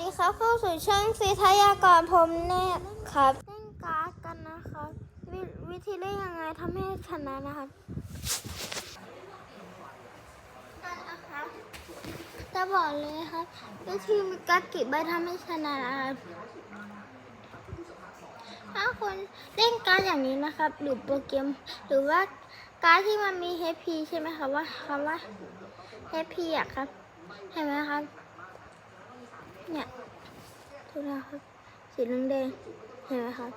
ดีครับเข้าสู่ช่องฟิทยากรผมเนตครับเล่นการ์ดกันนะครับววิธีเล่นยังไงทำให้ชนะนะครับกันนะครับจะบอกเลยครับวิธีมีการ์ดกี่ใบทำให้ชนะนะครับถ้าคนเล่นการ์ดอย่างนี้นะครับ หรือโปรแกรมหรือว่าการ์ดที่มันมี HP ใช่ไหมครับว่าคำว่า HP อะครับเห็นไหมครับ เนี่ยดูนะครับสีแดงเห็นไหมครับ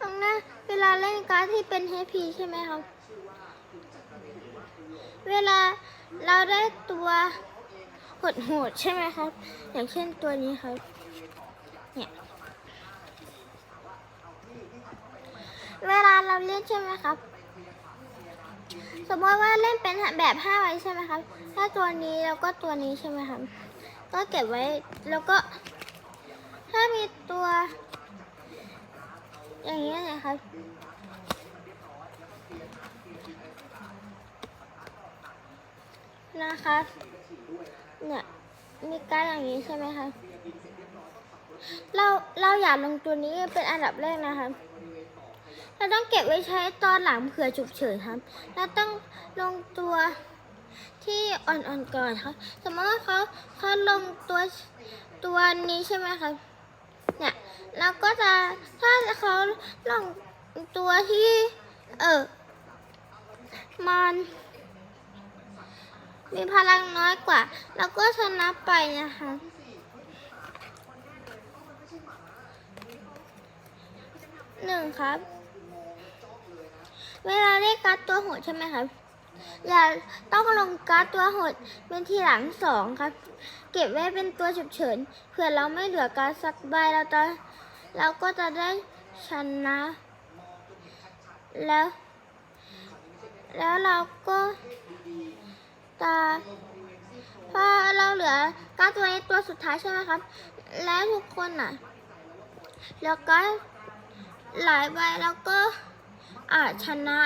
ตรงหน้เวลาเล่นการ์ดที่เป็น HP ใช่ไหมครับ เวลาเราได้ตัวโหดใช่ไหมครับ อย่างเช่นตัวนี้ครับ เนี่ย เวลาเราเล่นใช่ไหมครับ สมมติว่าเล่นเป็นแบบ5ไว้ใช่ไหมครับ ถ้าตัวนี้แล้วก็ตัวนี้ใช่ไหมครับ ก็เก็บไว้แล้วก็ถ้ามีตัว อย่างนี้ยนะครับนะคะเนี่ยมีการอย่างนี้ใช่ไหมคะเราเราอยากลงตัวนี้เป็นอันดับแรกนะคะเราต้องเก็บไว้ใช้ตอนหลังเผื่อฉุกเฉินครับเราต้องลงตัว ที่อ่อนๆก่อนครับ สมมติว่าเขาเขาลงตัวตัวนี้ใช่ไหมครับ เนี่ยเราก็จะถ้าเขาลงตัวที่ เออมันมีพลังน้อยกว่าเราก็ชนะไปนะคะ หนึ่งครับ เวลาเล่นการ์ดตัวโหดใช่ไหมครับ อย่าต้องลงการ์ดตัวโหดเป็นทีหลังสองครับ เก็บไว้เป็นตัวฉุกเฉินเผื่อเราไม่เหลือการดสักใบเราจะเราก็จะได้ชนะ แล้ว แล้วเราก็จะพอเราเหลือการดตัวนี้ตัวสุดท้ายใช่ไหมครับ แล้วทุกคนน่ะเหลือการดหลายใบแล้วก็ อาจชนะ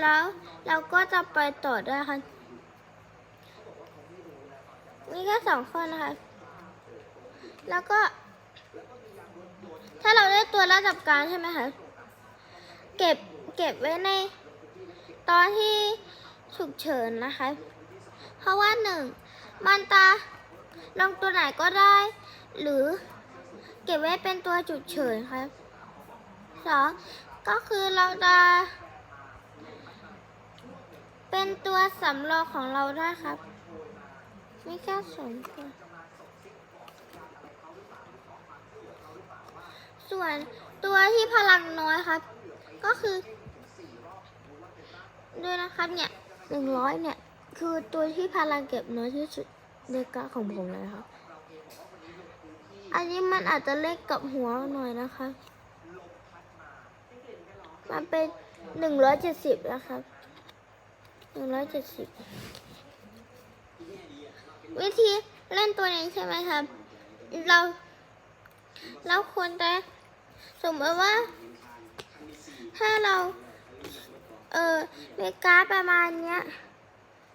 แล้วเราก็จะไปต่อได้ค่ะ มีแค่สองคนนะคะ แล้วก็ ถ้าเราได้ตัวระดับกางใช่ไหมคะ เก็บเก็บไว้ใน ตอนที่ฉุกเฉินนะคะ เพราะว่าหนึ่งมันตาลงตัวไหนก็ได้ หรือเก็บไว้เป็นตัวฉุกเฉินครับสอง ก็คือเราจะเป็นตัวสำรองของเราได้ครับ ไม่แค่สองตัวส่วนตัวที่พลังน้อยครับ ก็คือด้วยนะครับเนี่ยหนึ่งร้อยเนี่ย คือตัวที่พลังเก็บน้อยที่สุดในกราฟของผมเลยครับ อันนี้มันอาจจะเล็กกับหัวหน่อยนะคะ มันเป็นหนึ่งร้อยเจ็ดสิบแล้วครับหนึ่งร้อยเจ็ดสิบวิธีเล่นตัวนี้ใช่ไหมครับ เรา เราควรจะสมมติว่า ถ้าเรา เออมีการ์ดประมาณเนี้ย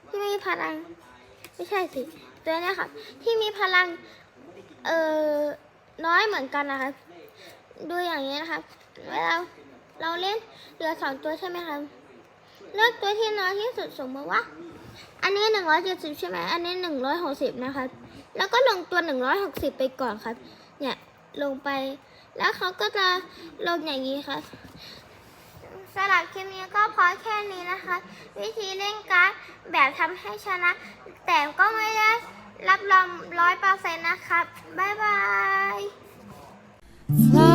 ที่มีพลัง ไม่ใช่สิ ตัวเนี้ยครับ ที่มีพลัง เออน้อยเหมือนกันนะคะดูอย่างนี้นะครับเวลา เราเล่นเหลือสองตัวใช่ไหมครับเลือกตัวที่น้อยที่สุดสมมติว่า อันนี้หนึ่งร้อยเจ็ดสิบใช่ไหมอันนี้หนึ่งร้อยหกสิบนะครับแล้วก็ลงตัวหนึ่งร้อยหกสิบไปก่อนครับ เนี่ยลงไป แล้วเขาก็จะลงอย่างนี้ครับสำหรับคลิปนี้ก็พอแค่นี้นะคะ วิธีเล่นการ์ดแบบทำให้ชนะ แต่ก็ไม่ได้รับรองร้อยเปอร์เซ็นต์นะครับ บ๊ายบาย